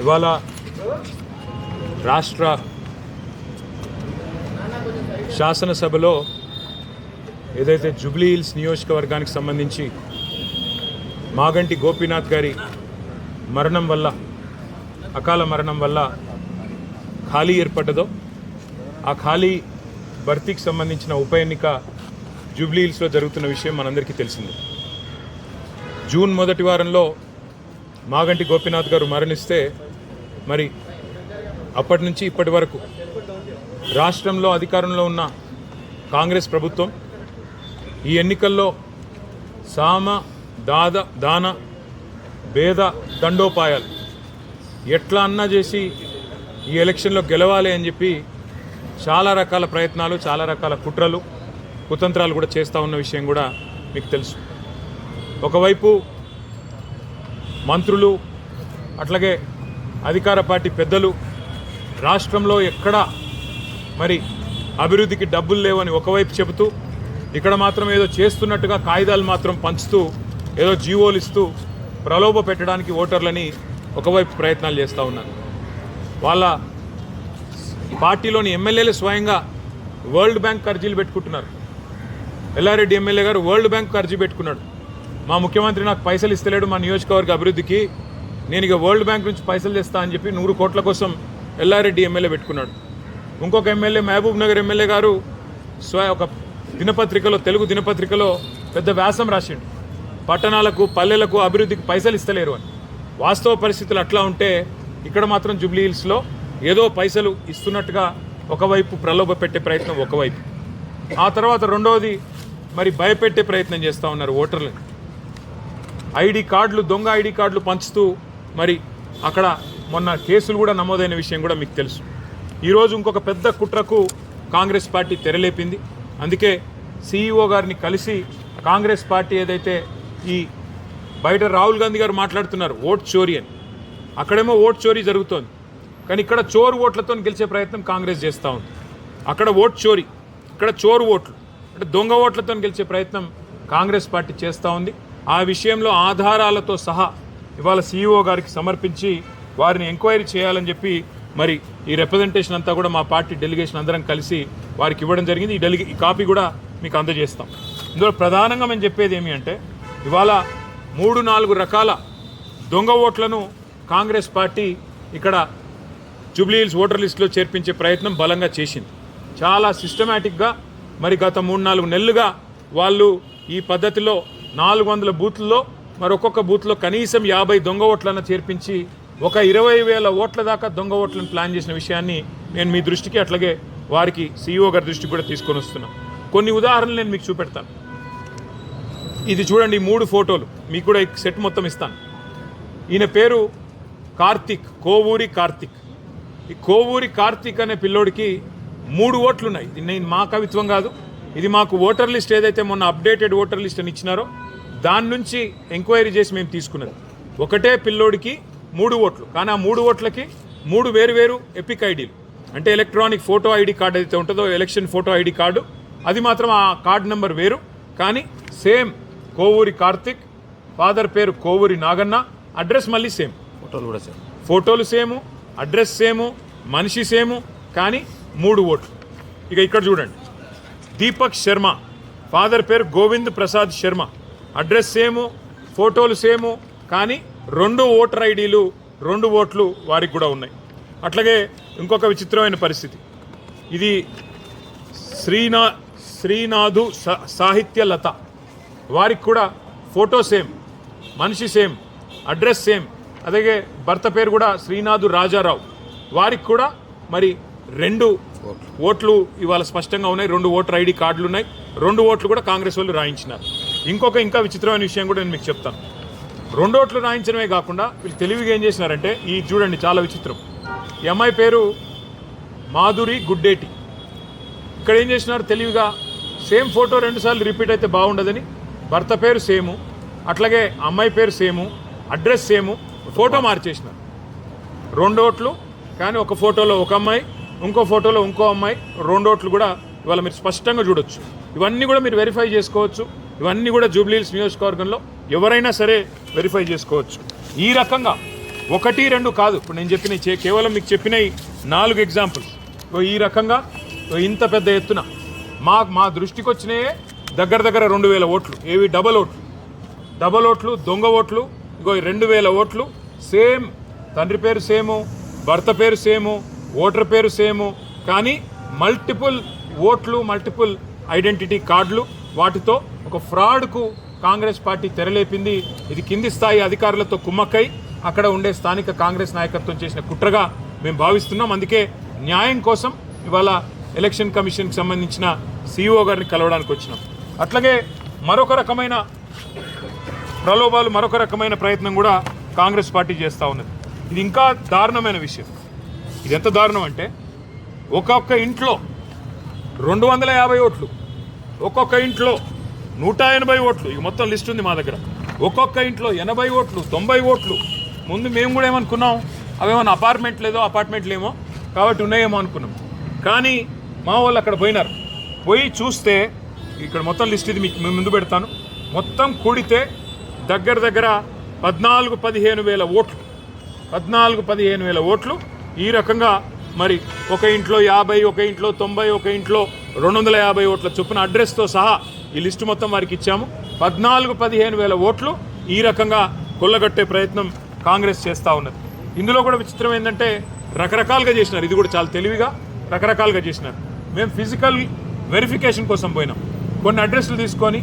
ఇవాళ రాష్ట్ర శాసనసభలో ఏదైతే జూబ్లీ హిల్స్ నియోజకవర్గానికి సంబంధించి మాగంటి గోపీనాథ్ గారి మరణం వల్ల అకాల మరణం వల్ల ఖాళీ ఏర్పడ్డదో ఆ ఖాళీ భర్తీకి సంబంధించిన ఉప ఎన్నిక జూబ్లీ హిల్స్లో జరుగుతున్న విషయం మనందరికీ తెలిసింది. జూన్ మొదటి వారంలో మాగంటి గోపీనాథ్ గారు మరణిస్తే మరి అప్పటి నుంచి ఇప్పటి వరకు రాష్ట్రంలో అధికారంలో ఉన్న కాంగ్రెస్ ప్రభుత్వం ఈ ఎన్నికల్లో సామ దాద దాన భేద దండోపాయాలు ఎట్లా అన్నా చేసి ఈ ఎలక్షన్లో గెలవాలి అని చెప్పి చాలా రకాల ప్రయత్నాలు చాలా రకాల కుట్రలు కుతంత్రాలు కూడా చేస్తూ ఉన్న విషయం కూడా మీకు తెలుసు. ఒకవైపు మంత్రులు అట్లాగే అధికార పార్టీ పెద్దలు రాష్ట్రంలో ఎక్కడా మరి అభివృద్ధికి డబ్బులు లేవని ఒకవైపు చెబుతూ ఇక్కడ మాత్రం ఏదో చేస్తున్నట్టుగా కాగితాలు మాత్రం పంచుతూ ఏదో జీవోలు ఇస్తూ ప్రలోభ పెట్టడానికి ఓటర్లని ఒకవైపు ప్రయత్నాలు చేస్తూ ఉన్నారు. వాళ్ళ పార్టీలోని ఎమ్మెల్యేలు స్వయంగా వరల్డ్ బ్యాంక్ అర్జీలు పెట్టుకుంటున్నారు. ఎల్లారెడ్డి ఎమ్మెల్యే గారు వరల్డ్ బ్యాంక్ అర్జీ పెట్టుకున్నాడు. మా ముఖ్యమంత్రి నాకు పైసలు ఇస్తలేడు మా నియోజకవర్గ అభివృద్ధికి. నేను ఇక వరల్డ్ బ్యాంక్ నుంచి పైసలు తెస్తా అని చెప్పి నూరు కోట్ల కోసం ఎల్లారెడ్డి ఎమ్మెల్యే పెట్టుకున్నాడు. ఇంకొక ఎమ్మెల్యే మహబూబ్ నగర్ ఎమ్మెల్యే గారు స్వ ఒక దినపత్రికలో తెలుగు దినపత్రికలో పెద్ద వ్యాసం రాసిండు. పట్టణాలకు పల్లెలకు అభివృద్ధికి పైసలు ఇస్తలేరు అని. వాస్తవ పరిస్థితులు అట్లా ఉంటే ఇక్కడ మాత్రం జూబ్లీ హిల్స్లో ఏదో పైసలు ఇస్తున్నట్టుగా ఒకవైపు ప్రలోభ పెట్టే ప్రయత్నం ఒకవైపు. ఆ తర్వాత రెండవది మరి భయపెట్టే ప్రయత్నం చేస్తూ ఉన్నారు ఓటర్లను. ఐడి కార్డులు దొంగ ఐడి కార్డులు పంచుతూ మరి అక్కడ మొన్న కేసులు కూడా నమోదైన విషయం కూడా మీకు తెలుసు. ఈరోజు ఇంకొక పెద్ద కుట్రకు కాంగ్రెస్ పార్టీ తెరలేపింది. అందుకే సీఈఓ గారిని కలిసి కాంగ్రెస్ పార్టీ ఏదైతే ఈ బయట రాహుల్ గాంధీ గారు మాట్లాడుతున్నారు ఓట్ చోరీ అని. అక్కడేమో ఓట్ చోరీ జరుగుతోంది. కానీ ఇక్కడ చోరు ఓట్లతో గెలిచే ప్రయత్నం కాంగ్రెస్ చేస్తూ ఉంది. అక్కడ ఓట్ చోరీ ఇక్కడ చోరు ఓట్లు అంటే దొంగ ఓట్లతో గెలిచే ప్రయత్నం కాంగ్రెస్ పార్టీ చేస్తూ ఉంది. ఆ విషయంలో ఆధారాలతో సహా ఇవాళ సీఈఓ గారికి సమర్పించి వారిని ఎంక్వైరీ చేయాలని చెప్పి మరి ఈ రిప్రజెంటేషన్ అంతా కూడా మా పార్టీ డెలిగేషన్ అందరం కలిసి వారికి ఇవ్వడం జరిగింది. ఈ డెలిగే ఈ కాపీ కూడా మీకు అందజేస్తాం. ఇందులో ప్రధానంగా మేము చెప్పేది ఏమి అంటే ఇవాళ మూడు నాలుగు రకాల దొంగ ఓట్లను కాంగ్రెస్ పార్టీ ఇక్కడ జూబ్లీహిల్స్ ఓటర్ లిస్టులో చేర్పించే ప్రయత్నం బలంగా చేసింది. చాలా సిస్టమేటిక్గా మరి గత మూడు నాలుగు నెలలుగా వాళ్ళు ఈ పద్ధతిలో నాలుగు వందల బూత్లలో మరొక్కొక్క బూత్లో కనీసం యాభై దొంగ ఓట్లను చేర్పించి ఒక ఇరవై వేల ఓట్ల దాకా దొంగ ఓట్లను ప్లాన్ చేసిన విషయాన్ని నేను మీ దృష్టికి అట్లాగే వారికి సీఈఓ గారి దృష్టికి కూడా తీసుకొని వస్తున్నాను కొన్ని ఉదాహరణలు నేను మీకు చూపెడతాను. ఇది చూడండి మూడు ఫోటోలు. మీకు కూడా ఈ సెట్ మొత్తం ఇస్తాను. ఈయన పేరు కార్తిక్ కోవూరి కార్తిక్. ఈ కోవూరి కార్తిక్ అనే పిల్లోడికి మూడు ఓట్లు ఉన్నాయి ఇది నేను మా కవిత్వం కాదు ఇది మాకు ఓటర్ లిస్ట్ ఏదైతే మొన్న అప్డేటెడ్ ఓటర్ లిస్ట్ అని ఇచ్చినారో దాని నుంచి ఎంక్వైరీ చేసి మేము తీసుకున్నది. ఒకటే పిల్లోడికి మూడు ఓట్లు. కానీ ఆ మూడు ఓట్లకి మూడు వేరు వేరు ఎపిక్ ఐడీలు. అంటే ఎలక్ట్రానిక్ ఫోటో ఐడి కార్డు అయితే ఉంటుందో ఎలక్షన్ ఫోటో ఐడి కార్డు అది మాత్రం ఆ కార్డు నెంబర్ వేరు. కానీ సేమ్ కోవూరి కార్తిక్ ఫాదర్ పేరు కోవూరి నాగన్న అడ్రస్ మళ్ళీ సేమ్. ఫోటోలు కూడా సార్ ఫోటోలు సేము అడ్రస్ సేము మనిషి సేము కానీ మూడు ఓట్లు. ఇక ఇక్కడ చూడండి. దీపక్ శర్మ ఫాదర్ పేరు గోవింద్ ప్రసాద్ శర్మ. అడ్రస్ సేము ఫోటోలు సేము కానీ రెండు ఓటర్ ఐడీలు రెండు ఓట్లు వారికి కూడా ఉన్నాయి. అట్లాగే ఇంకొక విచిత్రమైన పరిస్థితి. ఇది శ్రీనా శ్రీనాథు సా- సాహిత్య లత. వారికి కూడా ఫోటో సేమ్ మనిషి సేమ్ అడ్రస్ సేమ్. అలాగే భర్త పేరు కూడా శ్రీనాథు రాజారావు. వారికి కూడా మరి రెండు ఓట్లు. ఇవాళ స్పష్టంగా ఉన్నాయి. రెండు ఓటర్ ఐడి కార్డులు ఉన్నాయి. రెండు ఓట్లు కూడా కాంగ్రెస్ వాళ్ళు రాయించినారు. ఇంకొక ఇంకా విచిత్రమైన విషయం కూడా నేను మీకు చెప్తాను. రెండోట్లు రాయించడమే కాకుండా వీళ్ళు తెలివిగా ఏం చేసినారంటే ఈ చూడండి చాలా విచిత్రం. ఈ అమ్మాయి పేరు మాధురి గుడ్డేటి. ఇక్కడ ఏం చేసినారు తెలివిగా సేమ్ ఫోటో రెండుసార్లు రిపీట్ అయితే బాగుండదని. భర్త పేరు సేము అట్లాగే అమ్మాయి పేరు సేము అడ్రస్ సేము ఫోటో మార్చేసినారు. రెండు ఓట్లు కానీ ఒక ఫోటోలో ఒక అమ్మాయి ఇంకో ఫోటోలో ఇంకో అమ్మాయి రెండు ఓట్లు కూడా ఇవాళ మీరు స్పష్టంగా చూడొచ్చు. ఇవన్నీ కూడా మీరు వెరిఫై చేసుకోవచ్చు. ఇవన్నీ కూడా జూబ్లీహిల్స్ నియోజకవర్గంలో ఎవరైనా సరే వెరిఫై చేసుకోవచ్చు. ఈ రకంగా ఒకటి రెండు కాదు. ఇప్పుడు నేను చెప్పిన కేవలం మీకు చెప్పినవి నాలుగు ఎగ్జాంపుల్స్ ఈ రకంగా ఇంత పెద్ద ఎత్తున మా మా దృష్టికి వచ్చినాయే దగ్గర దగ్గర రెండు వేల ఓట్లు. ఏవి? డబల్ ఓట్లు. డబల్ ఓట్లు దొంగ ఓట్లు ఇగో రెండు వేల ఓట్లు సేమ్ తండ్రి పేరు సేము భర్త పేరు సేము ఓటర్ పేరు సేము కానీ మల్టిపుల్ ఓట్లు మల్టిపుల్ ఐడెంటిటీ కార్డులు వాటితో ఒక ఫ్రాడ్కు కాంగ్రెస్ పార్టీ తెరలేపింది. ఇది కింది స్థాయి అధికారులతో కుమ్మక్కై అక్కడ ఉండే స్థానిక కాంగ్రెస్ నాయకత్వం చేసిన కుట్రగా మేము భావిస్తున్నాం. అందుకే న్యాయం కోసం ఇవాళ ఎలక్షన్ కమిషన్కి సంబంధించిన సిఇఓ గారిని కలవడానికి వచ్చినాం. అట్లాగే మరొక రకమైన ప్రలోభాలు మరొక రకమైన ప్రయత్నం కూడా కాంగ్రెస్ పార్టీ చేస్తూ ఉన్నది. ఇది ఇంకా దారుణమైన విషయం. ఇది ఎంత దారుణం అంటే ఒక్కొక్క ఇంట్లో రెండు వందల యాభై ఓట్లు ఒక్కొక్క ఇంట్లో నూట ఎనభై ఓట్లు. ఇక మొత్తం లిస్ట్ ఉంది మా దగ్గర. ఒక్కొక్క ఇంట్లో ఎనభై ఓట్లు తొంభై ఓట్లు. ముందు మేము కూడా ఏమనుకున్నాం? అవేమన్నా అపార్ట్మెంట్ లేదో అపార్ట్మెంట్లు ఏమో కాబట్టి ఉన్నాయేమో అనుకున్నాం. కానీ మా వాళ్ళు అక్కడ పోయినారు. పోయి చూస్తే ఇక్కడ మొత్తం లిస్ట్ ఇది మీకు మేము ముందు పెడతాను. మొత్తం కూడితే దగ్గర దగ్గర పద్నాలుగు పదిహేను వేల ఓట్లు. పద్నాలుగు పదిహేను వేల ఓట్లు. ఈ రకంగా మరి ఒక ఇంట్లో యాభై ఒక ఇంట్లో తొంభై ఒక ఇంట్లో రెండు వందల యాభై ఓట్ల చొప్పున అడ్రస్తో సహా ఈ లిస్టు మొత్తం వారికి ఇచ్చాము. పద్నాలుగు పదిహేను వేల ఓట్లు ఈ రకంగా కొల్లగట్టే ప్రయత్నం కాంగ్రెస్ చేస్తూ ఉన్నది. ఇందులో కూడా విచిత్రం ఏంటంటే రకరకాలుగా చేసినారు. ఇది కూడా చాలా తెలివిగా రకరకాలుగా చేసినారు. మేము ఫిజికల్ వెరిఫికేషన్ కోసం పోయినాం. కొన్ని అడ్రస్లు తీసుకొని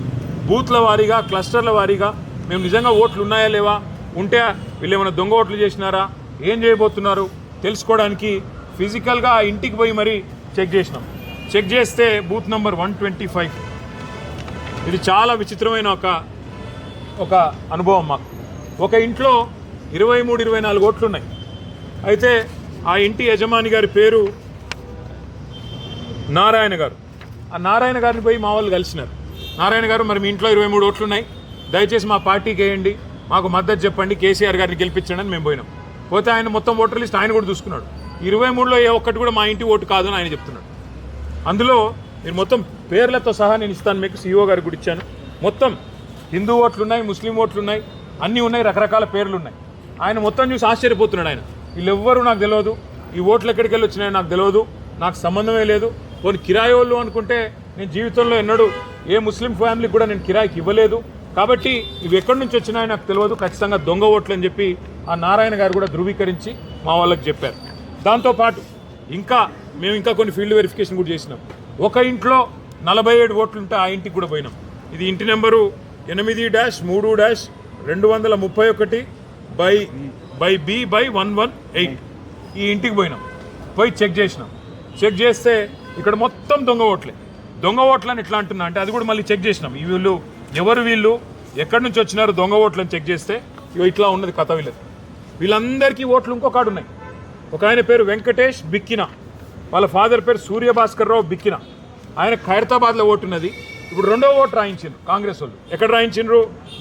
బూత్ల వారీగా క్లస్టర్ల వారీగా మేము నిజంగా ఓట్లు ఉన్నాయా లేవా? ఉంటే వీళ్ళు ఏమైనా దొంగ ఓట్లు చేసినారా? ఏం చేయబోతున్నారు? తెలుసుకోవడానికి ఫిజికల్గా ఆ ఇంటికి పోయి మరి చెక్ చేసినాం. చెక్ చేస్తే booth number one twenty five. ఇది చాలా విచిత్రమైన ఒక ఒక అనుభవం మాకు. ఒక ఇంట్లో ఇరవై మూడు ఇరవై నాలుగు ఓట్లు ఉన్నాయి అయితే ఆ ఇంటి యజమాని గారి పేరు నారాయణ గారు. ఆ నారాయణ గారిని పోయి మా వాళ్ళు కలిసినారు. నారాయణ గారు మరి మీ ఇంట్లో ఇరవై మూడు ఓట్లు ఉన్నాయి దయచేసి మా పార్టీకి వేయండి. మాకు మద్దతు చెప్పండి. కేసీఆర్ గారిని గెలిపించండి అని మేము పోయినాం. పోతే ఆయన మొత్తం ఓటర్ లిస్ట్ ఆయన కూడా చూసుకున్నాడు. ఇరవై మూడులో ఏ ఒక్కటి కూడా మా ఇంటి ఓటు కాదని ఆయన చెప్తున్నాడు. అందులో మీరు మొత్తం పేర్లతో సహా నేను ఇస్తాను మీకు సీఓ గారి కూడా ఇచ్చాను. మొత్తం హిందూ ఓట్లు ఉన్నాయి ముస్లిం ఓట్లు ఉన్నాయి అన్నీ ఉన్నాయి రకరకాల పేర్లు ఉన్నాయి ఆయన మొత్తం చూసి ఆశ్చర్యపోతున్నాడు ఆయన. వీళ్ళెవ్వరూ నాకు తెలియదు ఈ ఓట్లు ఎక్కడికి వెళ్ళి వచ్చినాయో నాకు తెలియదు నాకు సంబంధమే లేదు. పోనీ కిరాయి వాళ్ళు అనుకుంటే నేను జీవితంలో ఎన్నడూ ఏ ముస్లిం ఫ్యామిలీకి కూడా నేను కిరాయికి ఇవ్వలేదు. కాబట్టి ఇవి ఎక్కడి నుంచి వచ్చినాయో నాకు తెలియదు ఖచ్చితంగా దొంగ ఓట్లు అని చెప్పి ఆ నారాయణ గారు కూడా ధృవీకరించి మా వాళ్ళకి చెప్పారు. దాంతోపాటు ఇంకా మేము ఇంకా కొన్ని ఫీల్డ్ వెరిఫికేషన్ కూడా చేసినాం. ఒక ఇంట్లో నలభై ఏడు ఓట్లుంటే ఆ ఇంటికి కూడా పోయినాం. ఇది ఇంటి నెంబరు ఎనిమిది డాష్ మూడు డాష్ రెండు వందల ముప్పై ఒకటి by by B by one one eight. ఈ ఇంటికి పోయినాం. పోయి చెక్ చేసినాం. చెక్ చేస్తే ఇక్కడ మొత్తం దొంగ ఓట్లే. దొంగ ఓట్లని ఎట్లా అంటున్నా అంటే అది కూడా మళ్ళీ చెక్ చేసినాం. ఈ వీళ్ళు ఎవరు వీళ్ళు ఎక్కడి నుంచి వచ్చినారు దొంగ ఓట్లను చెక్ చేస్తే ఇగో ఇట్లా ఉన్నది కథ వీళ్ళది. వీళ్ళందరికీ ఓట్లు ఇంకొక ఉన్నాయి. ఒక ఆయన పేరు వెంకటేష్ బిక్కిన. వాళ్ళ ఫాదర్ పేరు సూర్యభాస్కర్ రావు బిక్కిన. ఆయన ఖైరతాబాద్లో ఓటు ఉన్నది. ఇప్పుడు రెండో ఓటు రాయించిండ్రు కాంగ్రెస్ వాళ్ళు. ఎక్కడ రాయించిండ్రు?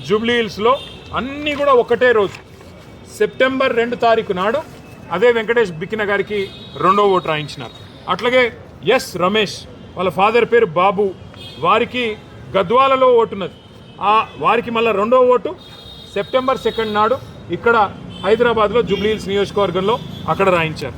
జూబ్లీ హిల్స్లో. అన్నీ కూడా ఒకటే రోజు. సెప్టెంబర్ రెండు తారీఖు నాడు అదే వెంకటేష్ బిక్కిన గారికి రెండో ఓటు రాయించినారు. అట్లాగే ఎస్ రమేష్ వాళ్ళ ఫాదర్ పేరు బాబు వారికి గద్వాలలో ఓటున్నది ఆ వారికి మళ్ళీ రెండో ఓటు సెప్టెంబర్ సెకండ్ నాడు ఇక్కడ హైదరాబాద్లో జూబ్లీ హిల్స్ నియోజకవర్గంలో అక్కడ రాయించారు.